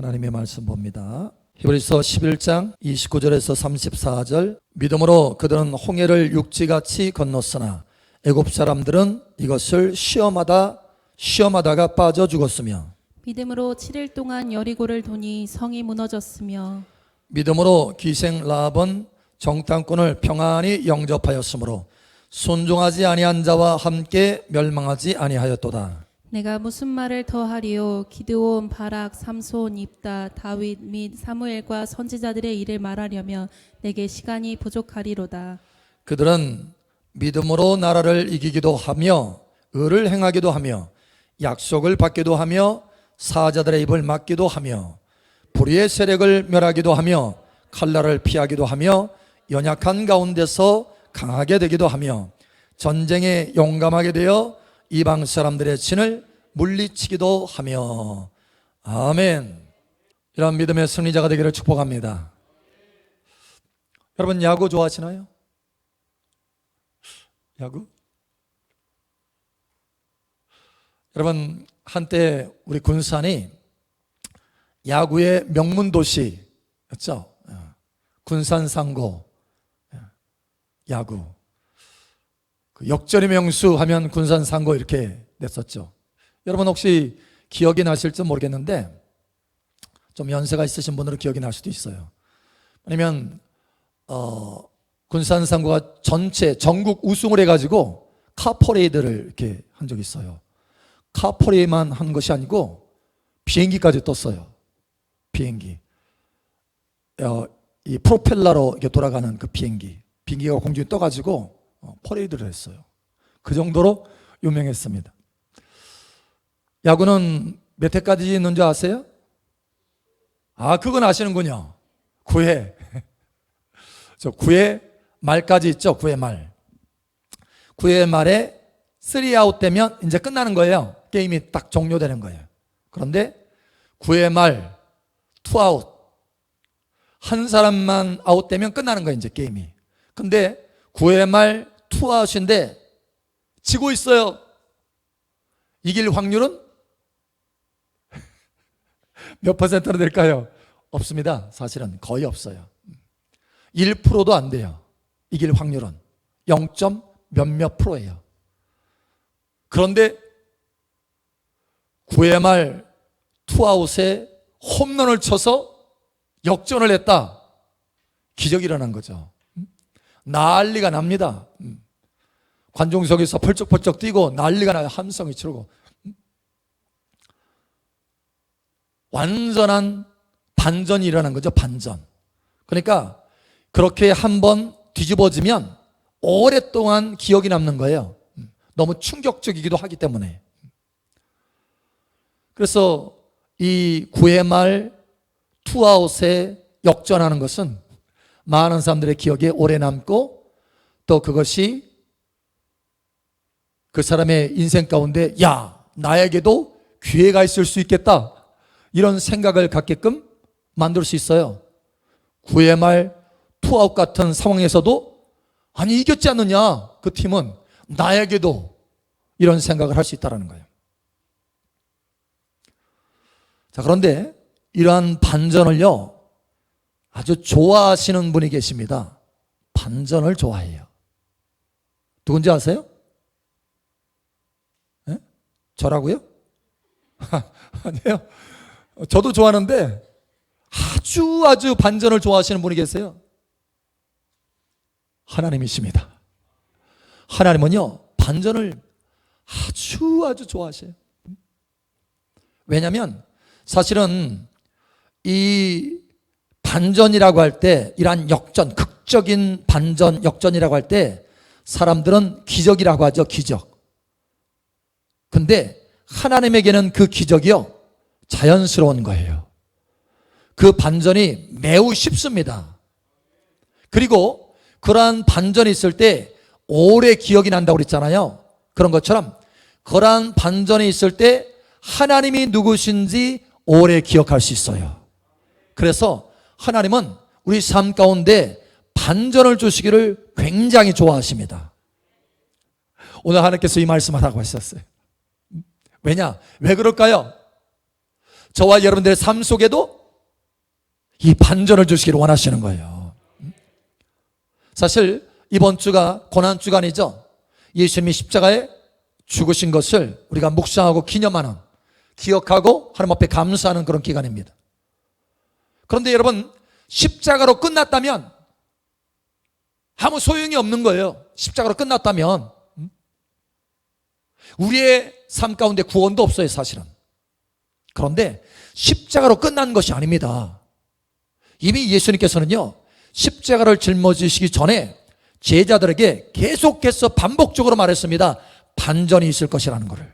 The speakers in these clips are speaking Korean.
하나님의 말씀 봅니다. 히브리서 11장 29절에서 34절 믿음으로 그들은 홍해를 육지같이 건넜으나 애굽 사람들은 이것을 시험하다 시험하다가 빠져 죽었으며 믿음으로 7일 동안 여리고를 도니 성이 무너졌으며 믿음으로 기생 라합은 정탐꾼을 평안히 영접하였으므로 순종하지 아니한 자와 함께 멸망하지 아니하였도다. 내가 무슨 말을 더하리요? 기드온 바락 삼손 입다 다윗 및 사무엘과 선지자들의 일을 말하려면 내게 시간이 부족하리로다. 그들은 믿음으로 나라를 이기기도 하며 의를 행하기도 하며 약속을 받기도 하며 사자들의 입을 막기도 하며 불의의 세력을 멸하기도 하며 칼날을 피하기도 하며 연약한 가운데서 강하게 되기도 하며 전쟁에 용감하게 되어 이방 사람들의 진을 물리치기도 하며 아멘. 이런 믿음의 승리자가 되기를 축복합니다. 여러분 야구 좋아하시나요? 야구? 여러분 한때 우리 군산이 야구의 명문 도시였죠. 어, 군산 상고 어, 야구 그 역전의 명수 하면 군산 상고 이렇게 냈었죠. 여러분 혹시 기억이 나실지 모르겠는데 좀 연세가 있으신 분들은 기억이 날 수도 있어요. 아니면 어, 군산 상고가 전체 전국 우승을 해가지고 카퍼레이드를 이렇게 한 적이 있어요. 카퍼레이만 한 것이 아니고 비행기까지 떴어요. 비행기. 어, 이 프로펠러로 이렇게 돌아가는 그 비행기. 비행기가 공중에 떠가지고 어, 퍼레이드를 했어요. 그 정도로 유명했습니다. 야구는 몇 회까지 있는 줄 아세요? 아, 그건 아시는군요. 9회. 저 9회 말까지 있죠. 9회 말. 9회 말에 3아웃 되면 이제 끝나는 거예요. 게임이 딱 종료되는 거예요. 그런데 9회 말 투아웃 한 사람만 아웃되면 끝나는 거예요. 이제 게임이. 근데 9회 말 투아웃인데 지고 있어요. 이길 확률은 몇 퍼센트나 될까요? 없습니다. 사실은 거의 없어요. 1%도 안 돼요. 이길 확률은 0. 몇몇 프로예요. 그런데 9회 말 투아웃에 홈런을 쳐서 역전을 했다. 기적이 일어난 거죠. 난리가 납니다. 관중석에서 펄쩍펄쩍 뛰고 난리가 나요. 함성이 치르고. 완전한 반전이 일어난 거죠. 반전. 그러니까 그렇게 한 번 뒤집어지면 오랫동안 기억이 남는 거예요. 너무 충격적이기도 하기 때문에. 그래서 이 9회 말 투아웃에 역전하는 것은 많은 사람들의 기억에 오래 남고 또 그것이 그 사람의 인생 가운데 야, 나에게도 기회가 있을 수 있겠다. 이런 생각을 갖게끔 만들 수 있어요. 9회 말 투아웃 같은 상황에서도 아니 이겼지 않느냐 그 팀은 나에게도 이런 생각을 할 수 있다는 거예요. 자 그런데 이러한 반전을요 아주 좋아하시는 분이 계십니다. 반전을 좋아해요. 누군지 아세요? 네? 저라고요? 아니에요. 저도 좋아하는데 아주 아주 반전을 좋아하시는 분이 계세요. 하나님이십니다. 하나님은요, 반전을 아주 아주 좋아하셔요. 왜냐하면 사실은 이 반전이라고 할 때, 이러한 역전, 극적인 반전, 역전이라고 할 때, 사람들은 기적이라고 하죠, 기적. 근데 하나님에게는 그 기적이요, 자연스러운 거예요. 그 반전이 매우 쉽습니다. 그리고 그러한 반전이 있을 때 오래 기억이 난다고 그랬잖아요. 그런 것처럼 그러한 반전이 있을 때 하나님이 누구신지 오래 기억할 수 있어요. 그래서 하나님은 우리 삶 가운데 반전을 주시기를 굉장히 좋아하십니다. 오늘 하나님께서 이 말씀을 하고 하셨어요. 왜냐? 왜 그럴까요? 저와 여러분들의 삶 속에도 이 반전을 주시기를 원하시는 거예요. 사실 이번 주가 고난 주간이죠. 예수님이 십자가에 죽으신 것을 우리가 묵상하고 기념하는 기억하고 하나님 앞에 감사하는 그런 기간입니다. 그런데 여러분 십자가로 끝났다면 아무 소용이 없는 거예요. 십자가로 끝났다면 음? 우리의 삶 가운데 구원도 없어요, 사실은. 그런데 십자가로 끝난 것이 아닙니다. 이미 예수님께서는요, 십자가를 짊어지시기 전에 제자들에게 계속해서 반복적으로 말했습니다. 반전이 있을 것이라는 것을.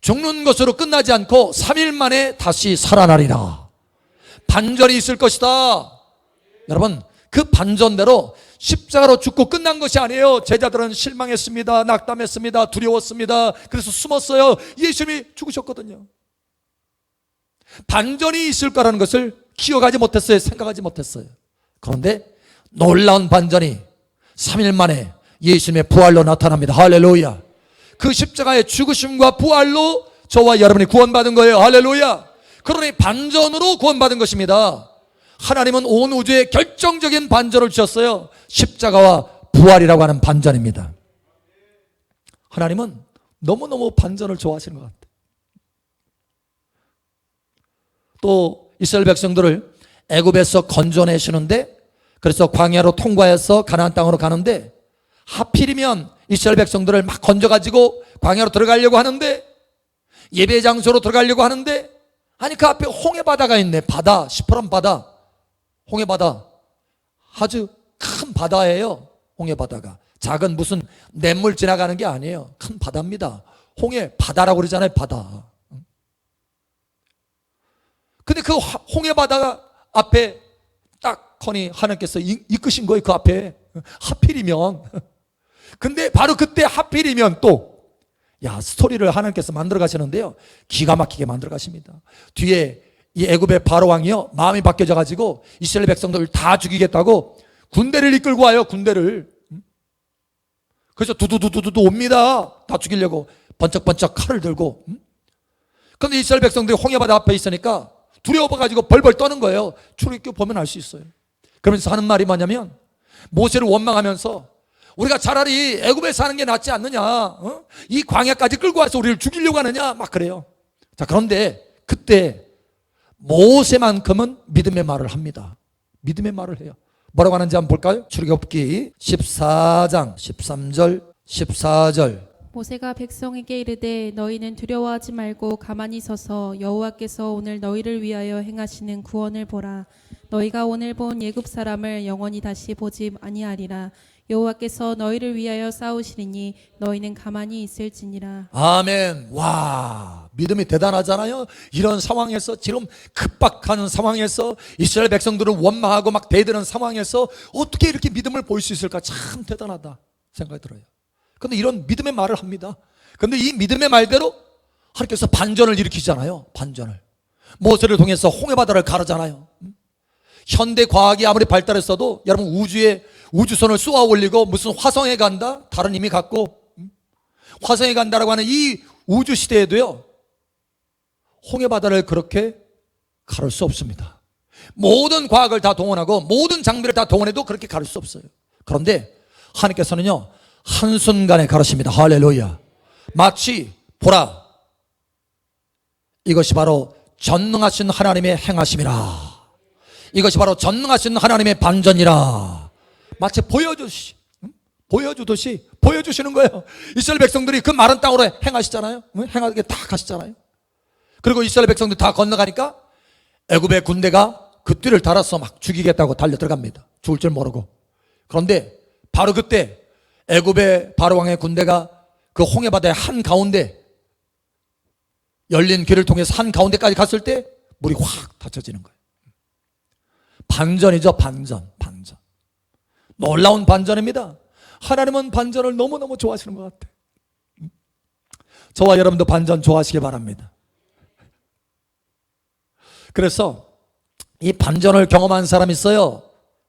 죽는 것으로 끝나지 않고 3일 만에 다시 살아나리라. 반전이 있을 것이다. 여러분, 그 반전대로 십자가로 죽고 끝난 것이 아니에요. 제자들은 실망했습니다. 낙담했습니다. 두려웠습니다. 그래서 숨었어요. 예수님이 죽으셨거든요. 반전이 있을 거라는 것을 기억하지 못했어요. 생각하지 못했어요. 그런데 놀라운 반전이 3일 만에 예수님의 부활로 나타납니다. 할렐루야. 그 십자가의 죽으심과 부활로 저와 여러분이 구원받은 거예요. 할렐루야. 그러니 반전으로 구원받은 것입니다. 하나님은 온 우주에 결정적인 반전을 주셨어요. 십자가와 부활이라고 하는 반전입니다. 하나님은 너무너무 반전을 좋아하시는 것 같아요. 또 이스라엘 백성들을 애굽에서 건져내시는데 그래서 광야로 통과해서 가나안 땅으로 가는데 하필이면 이스라엘 백성들을 막 건져가지고 광야로 들어가려고 하는데 예배 장소로 들어가려고 하는데 아니 그 앞에 홍해 바다가 있네 바다 시퍼런 바다 홍해 바다. 아주 큰 바다예요 홍해 바다가. 작은 무슨 냇물 지나가는 게 아니에요. 큰 바다입니다. 홍해 바다라고 그러잖아요 바다. 근데 그 화- 홍해 바다가 앞에 딱 커니 하나님께서 이- 이끄신 거예요 그 앞에. 하필이면. 근데 바로 그때 하필이면 또 야, 스토리를 하나님께서 만들어 가시는데요. 기가 막히게 만들어 가십니다. 뒤에 이 애굽의 바로 왕이요. 마음이 바뀌어져 가지고 이스라엘 백성들을 다 죽이겠다고 군대를 이끌고 와요. 군대를. 음? 그래서 두두두두두 옵니다. 다 죽이려고 번쩍번쩍 칼을 들고. 음? 근데 이스라엘 백성들이 홍해바다 앞에 있으니까 두려워 가지고 벌벌 떠는 거예요. 출애굽 보면 알 수 있어요. 그러면서 하는 말이 뭐냐면 모세를 원망하면서 우리가 차라리 애굽에 사는 게 낫지 않느냐? 어? 이 광야까지 끌고 와서 우리를 죽이려고 하느냐? 막 그래요. 자, 그런데 그때 모세만큼은 믿음의 말을 합니다. 믿음의 말을 해요. 뭐라고 하는지 한번 볼까요? 출애굽기 14장 13절 14절 모세가 백성에게 이르되 너희는 두려워하지 말고 가만히 서서 여호와께서 오늘 너희를 위하여 행하시는 구원을 보라 너희가 오늘 본 예굽 사람을 영원히 다시 보지 아니하리라 여호와께서 너희를 위하여 싸우시리니 너희는 가만히 있을지니라 아멘. 와, 믿음이 대단하잖아요. 이런 상황에서 지금 급박한 상황에서 이스라엘 백성들을 원망하고 막 대드는 상황에서 어떻게 이렇게 믿음을 보일 수 있을까? 참 대단하다 생각이 들어요. 근데 이런 믿음의 말을 합니다. 근데 이 믿음의 말대로 하나님께서 반전을 일으키잖아요. 반전을. 모세를 통해서 홍해바다를 가르잖아요. 현대 과학이 아무리 발달했어도 여러분 우주에 우주선을 쏘아 올리고 무슨 화성에 간다? 다른 힘이 갖고 화성에 간다라고 하는 이 우주 시대에도요, 홍해 바다를 그렇게 가를 수 없습니다. 모든 과학을 다 동원하고 모든 장비를 다 동원해도 그렇게 가를 수 없어요. 그런데 하나님께서는요, 한순간에 가르십니다. 할렐루야. 마치, 보라. 이것이 바로 전능하신 하나님의 행하심이라. 이것이 바로 전능하신 하나님의 반전이라. 마치 보여주시, 응? 보여주듯이 보여주시는 거예요. 이스라엘 백성들이 그 마른 땅으로 행하시잖아요. 응? 행하게 다 가시잖아요. 그리고 이스라엘 백성들 다 건너가니까 애굽의 군대가 그 띠를 달아서 막 죽이겠다고 달려 들어갑니다. 죽을 줄 모르고. 그런데 바로 그때 애굽의 바로 왕의 군대가 그 홍해 바다의 한 가운데 열린 길을 통해서 한 가운데까지 갔을 때 물이 확 닫혀지는 거예요. 반전이죠, 반전, 반전. 놀라운 반전입니다. 하나님은 반전을 너무너무 좋아하시는 것 같아요. 저와 여러분도 반전 좋아하시기 바랍니다. 그래서 이 반전을 경험한 사람이 있어요.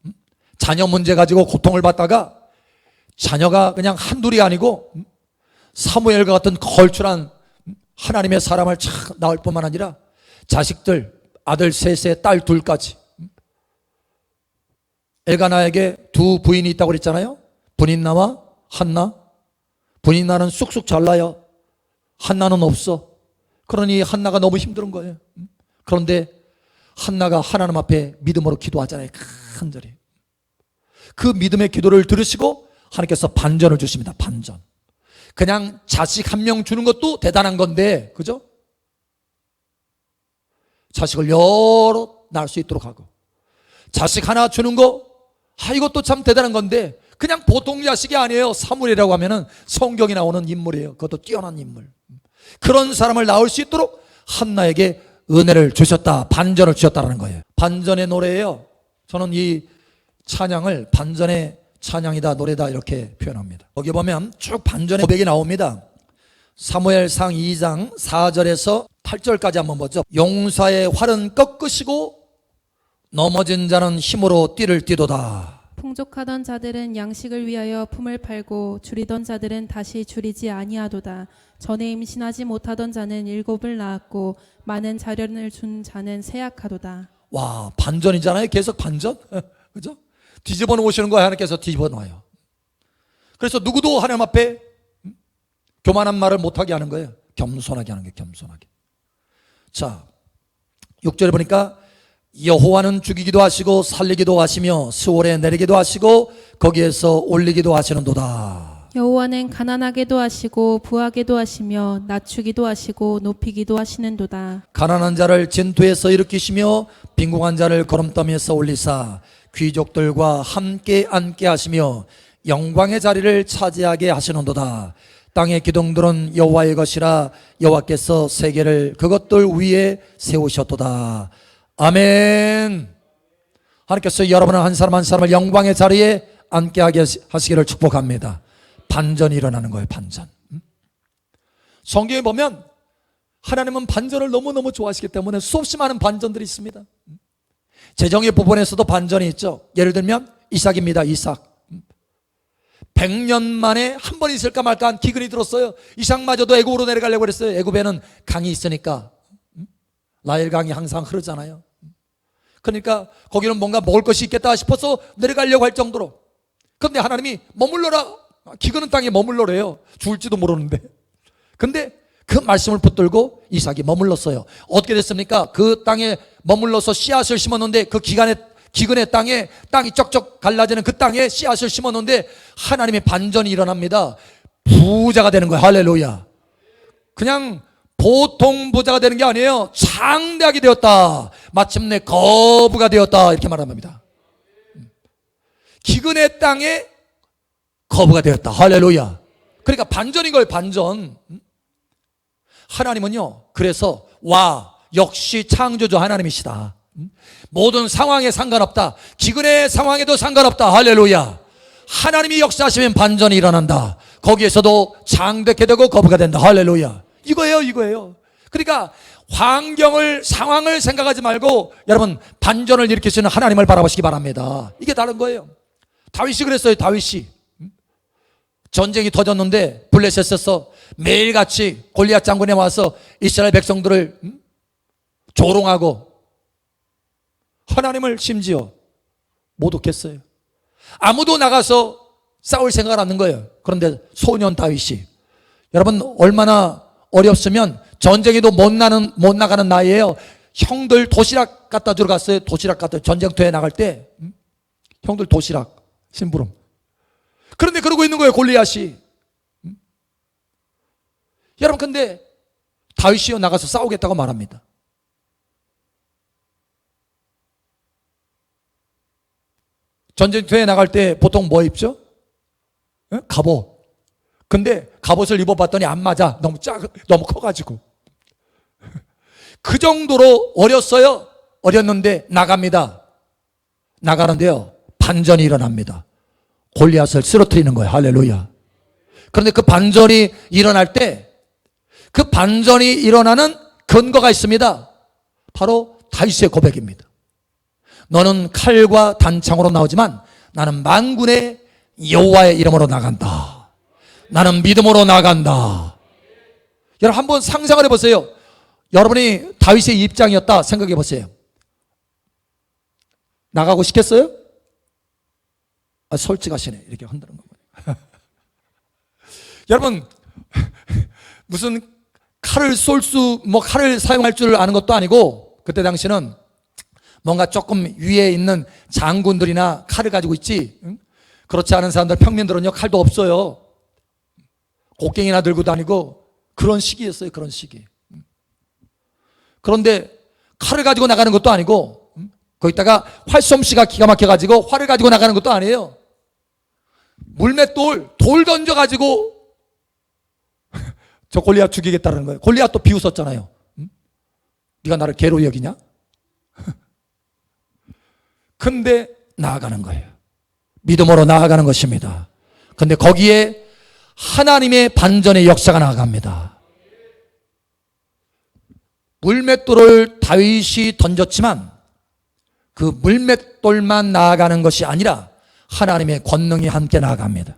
음? 자녀 문제 가지고 고통을 받다가 자녀가 그냥 한둘이 아니고 음? 사무엘과 같은 걸출한 음? 하나님의 사람을 착 낳을 뿐만 아니라 자식들, 아들 셋에 딸 둘까지. 엘가나에게 두 부인이 있다고 그랬잖아요. 분인나와 한나. 분인나는 쑥쑥 잘나요. 한나는 없어. 그러니 한나가 너무 힘든 거예요. 그런데 한나가 하나님 앞에 믿음으로 기도하잖아요. 간절히. 그 믿음의 기도를 들으시고 하나님께서 반전을 주십니다. 반전. 그냥 자식 한 명 주는 것도 대단한 건데, 그죠? 자식을 여러 낳을 수 있도록 하고, 자식 하나 주는 거, 아, 이것도 참 대단한 건데, 그냥 보통 자식이 아니에요. 사물이라고 하면은 성경에 나오는 인물이에요. 그것도 뛰어난 인물. 그런 사람을 낳을 수 있도록 한나에게 은혜를 주셨다. 반전을 주셨다라는 거예요. 반전의 노래예요. 저는 이 찬양을 반전의 찬양이다 노래다 이렇게 표현합니다. 거기 보면 쭉 반전의 고백이 나옵니다. 사무엘상 2장 4절에서 8절까지 한번 보죠. 용사의 활은 꺾으시고 넘어진 자는 힘으로 띠를 띠도다. 풍족하던 자들은 양식을 위하여 품을 팔고 줄이던 자들은 다시 줄이지 아니하도다. 전에 임신하지 못하던 자는 일곱을 낳았고 많은 자련을 준 자는 세약하도다. 와 반전이잖아요. 계속 반전, 그죠? 뒤집어 놓으시는 거예요. 하나님께서 뒤집어 놔요. 그래서 누구도 하나님 앞에 음? 교만한 말을 못하게 하는 거예요. 겸손하게 하는 거예요. 겸손하게. 자, 6절에 보니까 여호와는 죽이기도 하시고 살리기도 하시며 수월에 내리기도 하시고 거기에서 올리기도 하시는도다. 여호와는 가난하게도 하시고 부하게도 하시며 낮추기도 하시고 높이기도 하시는도다. 가난한 자를 진토에서 일으키시며 빈궁한 자를 거름더미에서 올리사 귀족들과 함께 앉게 하시며 영광의 자리를 차지하게 하시는도다. 땅의 기둥들은 여호와의 것이라 여호와께서 세계를 그것들 위에 세우셨도다. 아멘. 하나님께서 여러분을 한 사람 한 사람을 영광의 자리에 앉게 하시기를 축복합니다. 반전이 일어나는 거예요, 반전. 음? 성경에 보면 하나님은 반전을 너무너무 좋아하시기 때문에 수없이 많은 반전들이 있습니다. 재정의 부분에서도 반전이 있죠. 예를 들면 이삭입니다. 이삭. 100년 만에 한 번 있을까 말까 한 기근이 들었어요. 이삭마저도 애굽으로 내려가려고 그랬어요. 애굽에는 강이 있으니까. 라일 강이 항상 흐르잖아요. 그러니까 거기는 뭔가 먹을 것이 있겠다 싶어서 내려가려고 할 정도로. 그런데 하나님이 머물러라. 기근은 땅에 머물러래요. 죽을지도 모르는데. 근데 그 말씀을 붙들고 이삭이 머물렀어요. 어떻게 됐습니까? 그 땅에 머물러서 씨앗을 심었는데 그 기간에 기근의 땅에 땅이 쩍쩍 갈라지는 그 땅에 씨앗을 심었는데 하나님의 반전이 일어납니다. 부자가 되는 거예요. 할렐루야. 그냥 보통 부자가 되는 게 아니에요. 장대하게 되었다. 마침내 거부가 되었다. 이렇게 말합니다. 기근의 땅에 거부가 되었다. 할렐루야. 그러니까 반전인 거예요. 반전. 하나님은요, 그래서, 와, 역시 창조주 하나님이시다. 모든 상황에 상관없다. 기근의 상황에도 상관없다. 할렐루야. 하나님이 역사하시면 반전이 일어난다. 거기에서도 장대케 되고 거부가 된다. 할렐루야. 이거예요, 이거예요. 그러니까 환경을, 상황을 생각하지 말고 여러분 반전을 일으키시는 하나님을 바라보시기 바랍니다. 이게 다른 거예요. 다윗이 그랬어요, 다윗이. 전쟁이 터졌는데 블레셋에서 매일같이 골리앗 장군에 와서 이스라엘 백성들을 음? 조롱하고 하나님을 심지어 모독했어요. 아무도 나가서 싸울 생각을 하는 거예요. 그런데 소년 다윗이 여러분 얼마나 어렵으면 전쟁에도 못 나는 못 나가는 나이에요. 형들 도시락 갖다 주러 갔어요. 도시락 갖다 전쟁터에 나갈 때 음? 형들 도시락 심부름. 그런데 그러고 있는 거예요, 골리앗이. 음? 여러분, 근데 다윗이요 나가서 싸우겠다고 말합니다. 전쟁터에 나갈 때 보통 뭐 입죠? 예? 갑옷. 근데 갑옷을 입어봤더니 안 맞아. 너무 작, 너무 커가지고. 그 정도로 어렸어요. 어렸는데 나갑니다. 나가는데요. 반전이 일어납니다. 골리앗을 쓰러뜨리는 거예요. 할렐루야. 그런데 그 반전이 일어날 때 그 반전이 일어나는 근거가 있습니다. 바로 다윗의 고백입니다. 너는 칼과 단창으로 나오지만 나는 만군의 여호와의 이름으로 나간다. 나는 믿음으로 나간다. 여러분 한번 상상을 해보세요. 여러분이 다윗의 입장이었다 생각해 보세요. 나가고 싶겠어요? 아, 솔직하시네. 이렇게 흔드는 거. 여러분, 무슨 칼을 쏠 수, 뭐 칼을 사용할 줄 아는 것도 아니고, 그때 당시는 뭔가 조금 위에 있는 장군들이나 칼을 가지고 있지, 응? 그렇지 않은 사람들, 평민들은요, 칼도 없어요. 곡괭이나 들고 다니고, 그런 시기였어요, 그런 시기. 그런데 칼을 가지고 나가는 것도 아니고, 응? 거기다가 활솜씨가 기가 막혀가지고 활을 가지고 나가는 것도 아니에요. 물맷돌, 돌 던져가지고 저 골리앗 죽이겠다는 거예요. 골리앗 또 비웃었잖아요. 응? 네가 나를 개로 여기냐? 근데 나아가는 거예요. 믿음으로 나아가는 것입니다. 근데 거기에 하나님의 반전의 역사가 나아갑니다. 물맷돌을 다윗이 던졌지만 그 물맷돌만 나아가는 것이 아니라 하나님의 권능이 함께 나아갑니다.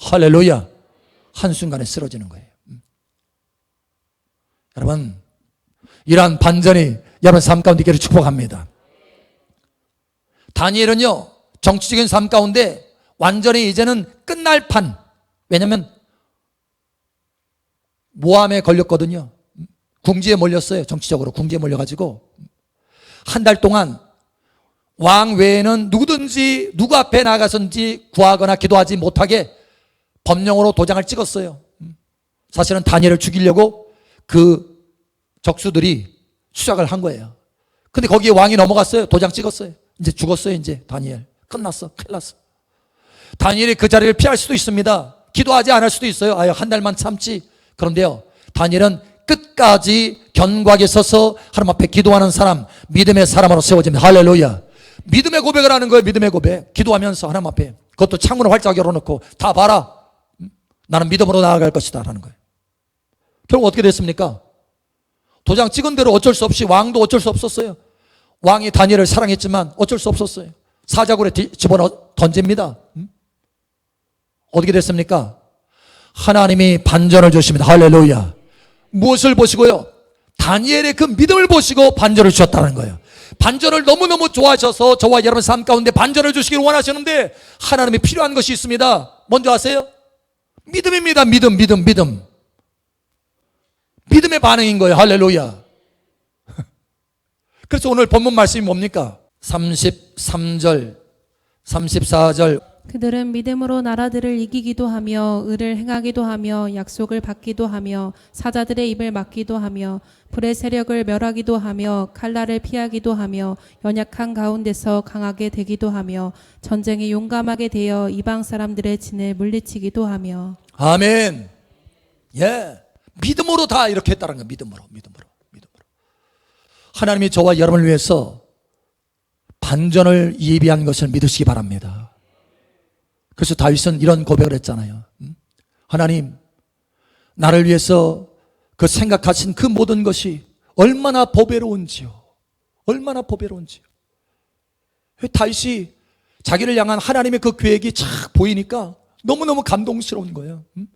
할렐루야. 한순간에 쓰러지는 거예요. 음. 여러분, 이러한 반전이 여러분 삶 가운데 있기를 축복합니다. 다니엘은요, 정치적인 삶 가운데 완전히 이제는 끝날 판. 왜냐면, 모함에 걸렸거든요. 궁지에 몰렸어요. 정치적으로. 궁지에 몰려가지고. 한 달 동안 왕 외에는 누구든지 누구 앞에 나가선지 구하거나 기도하지 못하게 법령으로 도장을 찍었어요. 사실은 다니엘을 죽이려고 그 적수들이 수작을 한 거예요. 근데 거기에 왕이 넘어갔어요. 도장 찍었어요. 이제 죽었어요. 이제 다니엘. 끝났어. 큰일 났어. 다니엘이 그 자리를 피할 수도 있습니다. 기도하지 않을 수도 있어요. 아유, 한 달만 참지. 그런데요. 다니엘은 끝까지 견고하게 서서 하나님 앞에 기도하는 사람, 믿음의 사람으로 세워집니다. 할렐루야. 믿음의 고백을 하는 거예요. 믿음의 고백. 기도하면서 하나님 앞에. 그것도 창문을 활짝 열어놓고 다 봐라. 음? 나는 믿음으로 나아갈 것이다. 라는 거예요. 결국 어떻게 됐습니까? 도장 찍은 대로 어쩔 수 없이 왕도 어쩔 수 없었어요. 왕이 다니엘을 사랑했지만 어쩔 수 없었어요. 사자굴에 뒤- 집어넣어 던집니다. 음? 어떻게 됐습니까? 하나님이 반전을 주십니다. 할렐루야. 무엇을 보시고요? 다니엘의 그 믿음을 보시고 반전을 주셨다는 거예요. 반전을 너무너무 좋아하셔서 저와 여러분 삶 가운데 반전을 주시기를 원하시는데 하나님이 필요한 것이 있습니다. 먼저 아세요? 믿음입니다. 믿음, 믿음, 믿음. 믿음의 반응인 거예요. 할렐루야. 그래서 오늘 본문 말씀이 뭡니까? 33절, 34절. 그들은 믿음으로 나라들을 이기기도 하며 의를 행하기도 하며 약속을 받기도 하며 사자들의 입을 막기도 하며 불의 세력을 멸하기도 하며 칼날을 피하기도 하며 연약한 가운데서 강하게 되기도 하며 전쟁에 용감하게 되어 이방 사람들의 진을 물리치기도 하며 아멘. 예. 믿음으로 다 이렇게 했다는 거예요. 믿음으로, 믿음으로, 믿음으로. 하나님이 저와 여러분을 위해서 반전을 예비한 것을 믿으시기 바랍니다. 그래서 다윗은 이런 고백을 했잖아요. 음? 하나님, 나를 위해서 그 생각하신 그 모든 것이 얼마나 보배로운지요. 얼마나 보배로운지요. 다윗이 자기를 향한 하나님의 그 계획이 착 보이니까 너무너무 감동스러운 거예요. 음?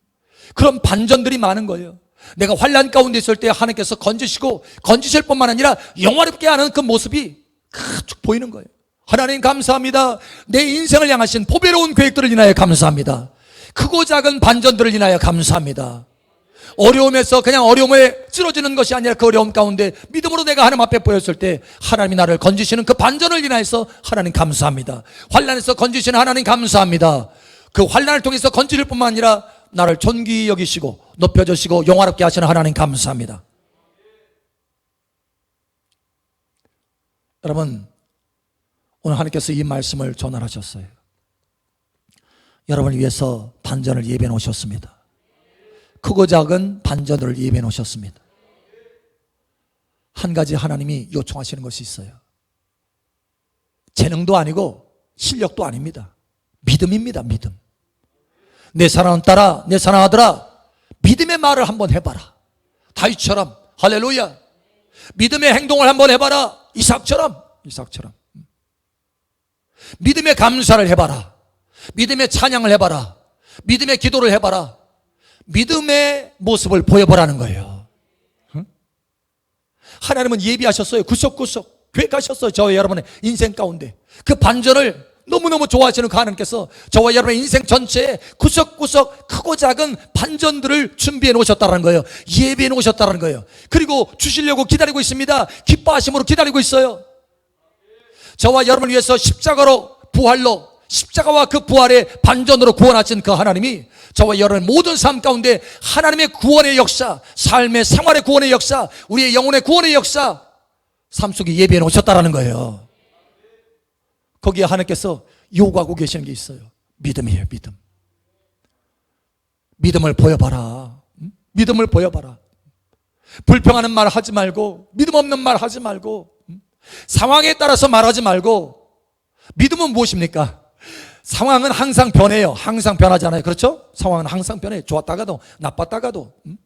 그런 반전들이 많은 거예요. 내가 환란 가운데 있을 때 하나님께서 건지시고 건지실 뿐만 아니라 영화롭게 하는 그 모습이 쭉 보이는 거예요. 하나님 감사합니다. 내 인생을 향하신 보배로운 계획들을 인하여 감사합니다. 크고 작은 반전들을 인하여 감사합니다. 어려움에서 그냥 어려움에 쓰러지는 것이 아니라 그 어려움 가운데 믿음으로 내가 하나님 앞에 보였을 때 하나님이 나를 건지시는 그 반전을 인하여서 하나님 감사합니다. 환란에서 건지시는 하나님 감사합니다. 그 환란을 통해서 건지실 뿐만 아니라 나를 존귀 여기시고 높여 주시고 영화롭게 하시는 하나님 감사합니다. 여러분 오늘 하나님께서 이 말씀을 전달하셨어요. 여러분을 위해서 반전을 예배해 놓으셨습니다. 크고 작은 반전을 예배해 놓으셨습니다. 한 가지 하나님이 요청하시는 것이 있어요. 재능도 아니고 실력도 아닙니다. 믿음입니다. 믿음. 내 사랑은 따라 내 사랑하더라 믿음의 말을 한번 해봐라. 다윗처럼 할렐루야. 믿음의 행동을 한번 해봐라. 이삭처럼 이삭처럼. 믿음의 감사를 해봐라. 믿음의 찬양을 해봐라. 믿음의 기도를 해봐라. 믿음의 모습을 보여보라는 거예요. 응? 하나님은 예비하셨어요. 구석구석 계획하셨어요. 저와 여러분의 인생 가운데. 그 반전을 너무너무 좋아하시는 그 하나님께서 저와 여러분의 인생 전체에 구석구석 크고 작은 반전들을 준비해 놓으셨다는 거예요. 예비해 놓으셨다는 거예요. 그리고 주시려고 기다리고 있습니다. 기뻐하심으로 기다리고 있어요. 저와 여러분을 위해서 십자가로 부활로 십자가와 그 부활의 반전으로 구원하신 그 하나님이 저와 여러분의 모든 삶 가운데 하나님의 구원의 역사, 삶의 생활의 구원의 역사, 우리의 영혼의 구원의 역사, 삶 속에 예비해 놓으셨다라는 거예요. 거기에 하나님께서 요구하고 계시는 게 있어요. 믿음이에요, 믿음. 믿음을 보여봐라. 응? 믿음을 보여봐라. 불평하는 말 하지 말고, 믿음 없는 말 하지 말고, 응? 상황에 따라서 말하지 말고, 믿음은 무엇입니까? 상황은 항상 변해요. 항상 변하잖아요. 그렇죠? 상황은 항상 변해. 좋았다가도, 나빴다가도, 응?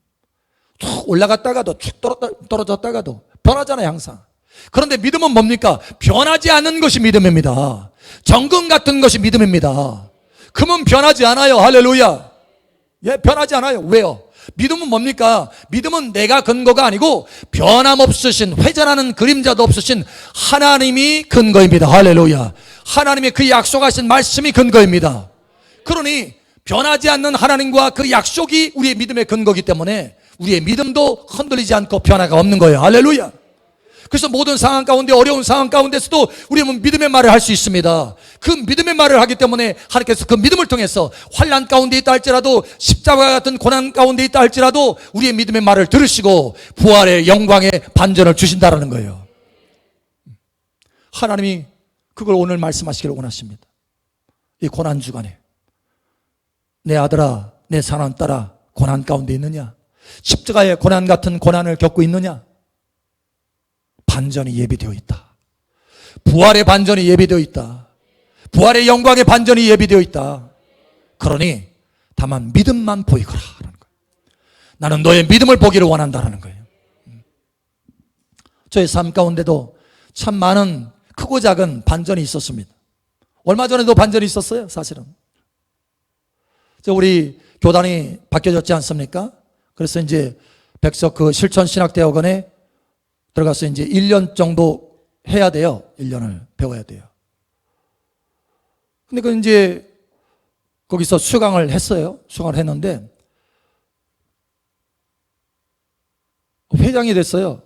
툭 올라갔다가도, 툭 떨어졌다- 떨어졌다가도, 변하잖아요, 항상. 그런데 믿음은 뭡니까? 변하지 않는 것이 믿음입니다. 정금 같은 것이 믿음입니다. 금은 변하지 않아요. 할렐루야. 예, 변하지 않아요. 왜요? 믿음은 뭡니까? 믿음은 내가 근거가 아니고 변함없으신 회전하는 그림자도 없으신 하나님이 근거입니다. 할렐루야. 하나님의 그 약속하신 말씀이 근거입니다. 그러니 변하지 않는 하나님과 그 약속이 우리의 믿음의 근거기 때문에 우리의 믿음도 흔들리지 않고 변화가 없는 거예요. 할렐루야. 그래서 모든 상황 가운데 어려운 상황 가운데서도 우리는 믿음의 말을 할 수 있습니다. 그 믿음의 말을 하기 때문에 하나님께서 그 믿음을 통해서 환란 가운데 있다 할지라도 십자가 같은 고난 가운데 있다 할지라도 우리의 믿음의 말을 들으시고 부활의 영광의 반전을 주신다라는 거예요. 하나님이 그걸 오늘 말씀하시기를 원하십니다. 이 고난 주간에 내 아들아, 내 사랑 딸아, 고난 가운데 있느냐? 십자가의 고난 같은 고난을 겪고 있느냐? 반전이 예비되어 있다. 부활의 반전이 예비되어 있다. 부활의 영광의 반전이 예비되어 있다. 그러니 다만 믿음만 보이거라 하는 거예요. 나는 너의 믿음을 보기를 원한다라는 거예요. 음. 저의 삶 가운데도 참 많은 크고 작은 반전이 있었습니다. 얼마 전에도 반전이 있었어요, 사실은. 저 우리 교단이 바뀌어졌지 않습니까? 그래서 이제 백석 그 실천신학대학원에 들어가서 이제 1년 정도 해야 돼요. 1년을 배워야 돼요. 근데 그 이제 거기서 수강을 했어요. 수강을 했는데 회장이 됐어요.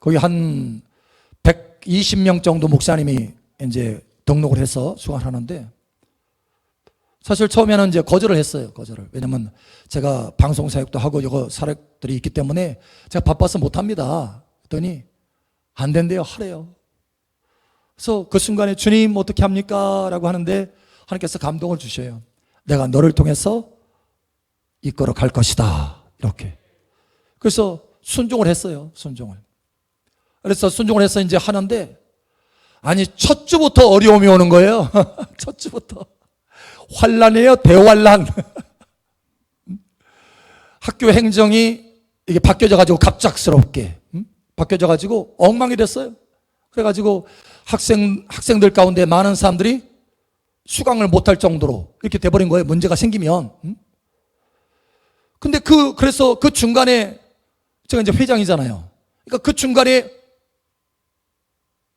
거기 한 120명 정도 목사님이 이제 등록을 해서 수강을 하는데 사실 처음에는 이제 거절을 했어요. 거절을. 왜냐면 제가 방송 사역도 하고 여러 사역들이 있기 때문에 제가 바빠서 못 합니다. 그랬더니 안 된대요. 하래요. 그래서 그 순간에 주님 어떻게 합니까? 라고 하는데 하나님께서 감동을 주셔요. 내가 너를 통해서 이끌어 갈 것이다. 이렇게. 그래서 순종을 했어요. 순종을. 그래서 순종을 해서 이제 하는데 아니 첫 주부터 어려움이 오는 거예요. 첫 주부터. 환란이에요. 대환란. 학교 행정이 이게 바뀌어져 가지고 갑작스럽게 음? 바뀌어져 가지고 엉망이 됐어요. 그래 가지고 학생 학생들 가운데 많은 사람들이 수강을 못할 정도로 이렇게 돼 버린 거예요. 문제가 생기면. 음? 근데 그 그래서 그 중간에 제가 이제 회장이잖아요. 그러니까 그 중간에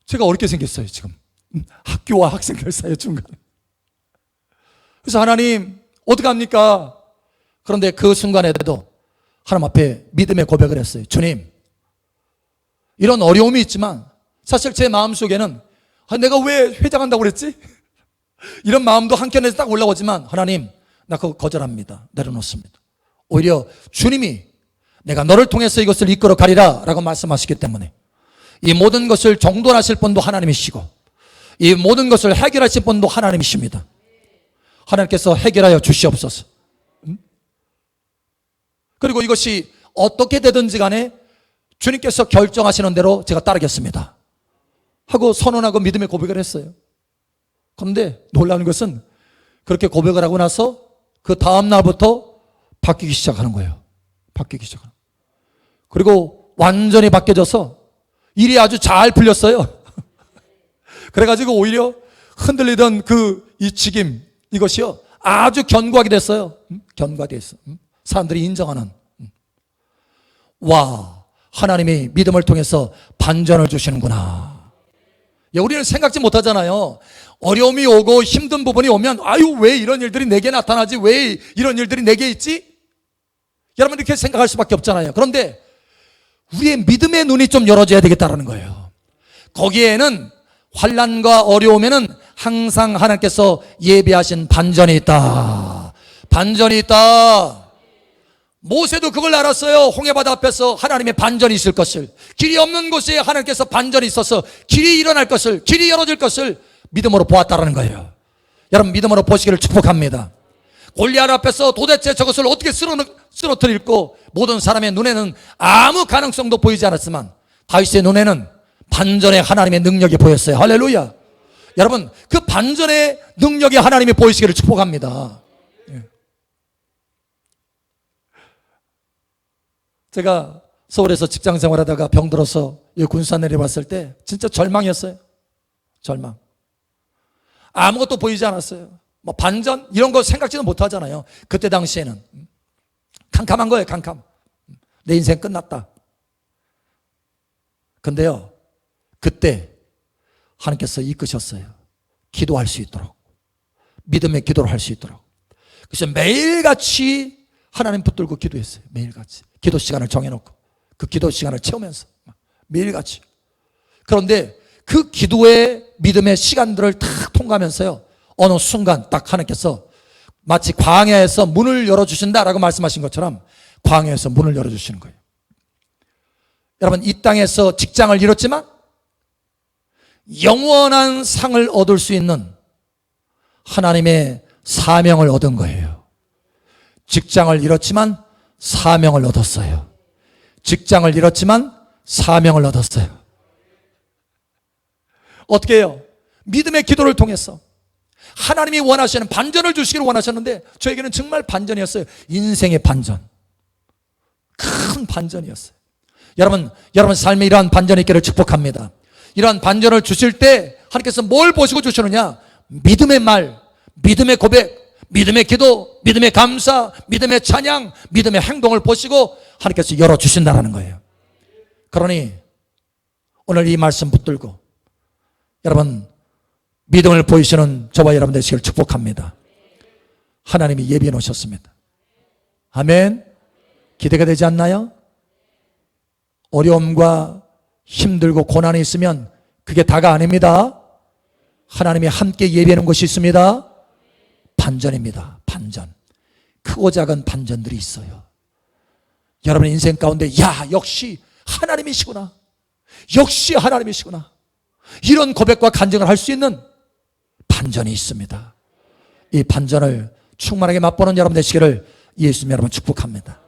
제가 어렵게 생겼어요, 지금. 음, 학교와 학생들 사이 중간. 그래서 하나님, 어떡합니까? 그런데 그 순간에도 하나님 앞에 믿음의 고백을 했어요. 주님, 이런 어려움이 있지만 사실 제 마음 속에는 아, 내가 왜 회장한다고 그랬지? 이런 마음도 한켠에서 딱 올라오지만 하나님, 나 그거 거절합니다. 내려놓습니다. 오히려 주님이 내가 너를 통해서 이것을 이끌어 가리라 라고 말씀하시기 때문에 이 모든 것을 정돈하실 분도 하나님이시고 이 모든 것을 해결하실 분도 하나님이십니다. 하나님께서 해결하여 주시옵소서. 음? 그리고 이것이 어떻게 되든지 간에 주님께서 결정하시는 대로 제가 따르겠습니다. 하고 선언하고 믿음의 고백을 했어요. 그런데 놀라운 것은 그렇게 고백을 하고 나서 그 다음 날부터 바뀌기 시작하는 거예요. 바뀌기 시작하는. 그리고 완전히 바뀌어져서 일이 아주 잘 풀렸어요. 그래가지고 오히려 흔들리던 그 이 직임 이것이요 아주 견고하게 됐어요. 음? 견고하게 됐어. 음? 사람들이 인정하는. 음. 와 하나님이 믿음을 통해서 반전을 주시는구나. 예, 우리는 생각지 못하잖아요. 어려움이 오고 힘든 부분이 오면 아유 왜 이런 일들이 내게 나타나지? 왜 이런 일들이 내게 있지? 여러분 이렇게 생각할 수밖에 없잖아요. 그런데 우리의 믿음의 눈이 좀 열어져야 되겠다라는 거예요. 거기에는 환란과 어려움에는 항상 하나님께서 예비하신 반전이 있다. 반전이 있다. 모세도 그걸 알았어요. 홍해바다 앞에서 하나님의 반전이 있을 것을. 길이 없는 곳에 하나님께서 반전이 있어서 길이 일어날 것을, 길이 열어질 것을 믿음으로 보았다라는 거예요. 여러분 믿음으로 보시기를 축복합니다. 골리앗 앞에서 도대체 저것을 어떻게 쓰러, 쓰러뜨릴고 모든 사람의 눈에는 아무 가능성도 보이지 않았지만 다윗의 눈에는 반전의 하나님의 능력이 보였어요. 할렐루야. 여러분 그 반전의 능력이 하나님이 보이시기를 축복합니다. 예. 제가 서울에서 직장 생활하다가 병들어서 이 군산 내려왔을 때 진짜 절망이었어요. 절망. 아무것도 보이지 않았어요. 뭐 반전 이런 거 생각지도 못하잖아요. 그때 당시에는 캄캄한 거예요. 캄캄. 내 인생 끝났다. 근데요. 그때 하나님께서 이끄셨어요. 기도할 수 있도록. 믿음의 기도를 할 수 있도록. 그래서 매일같이 하나님 붙들고 기도했어요. 매일같이. 기도 시간을 정해놓고. 그 기도 시간을 채우면서. 매일같이. 그런데 그 기도의 믿음의 시간들을 탁 통과하면서요. 어느 순간 딱 하나님께서 마치 광야에서 문을 열어주신다라고 말씀하신 것처럼 광야에서 문을 열어주시는 거예요. 여러분, 이 땅에서 직장을 잃었지만 영원한 상을 얻을 수 있는 하나님의 사명을 얻은 거예요. 직장을 잃었지만 사명을 얻었어요. 직장을 잃었지만 사명을 얻었어요. 어떻게 해요? 믿음의 기도를 통해서 하나님이 원하시는 반전을 주시기를 원하셨는데 저에게는 정말 반전이었어요. 인생의 반전. 큰 반전이었어요. 여러분, 여러분 삶에 이러한 반전이 있기를 축복합니다. 이러한 반전을 주실 때 하나님께서 뭘 보시고 주시느냐? 믿음의 말, 믿음의 고백, 믿음의 기도, 믿음의 감사, 믿음의 찬양, 믿음의 행동을 보시고 하나님께서 열어주신다는 거예요. 그러니 오늘 이 말씀 붙들고 여러분 믿음을 보이시는 저와 여러분 되시기를 축복합니다. 하나님이 예비해 놓으셨습니다. 아멘. 기대가 되지 않나요? 어려움과 힘들고 고난이 있으면 그게 다가 아닙니다. 하나님이 함께 놓은 것이 있습니다. 반전입니다. 반전. 크고 작은 반전들이 있어요. 여러분 인생 가운데 야 역시 하나님이시구나. 역시 하나님이시구나. 이런 고백과 간증을 할 수 있는 반전이 있습니다. 이 반전을 충만하게 맛보는 여러분 되시기를 예수님 여러분 축복합니다.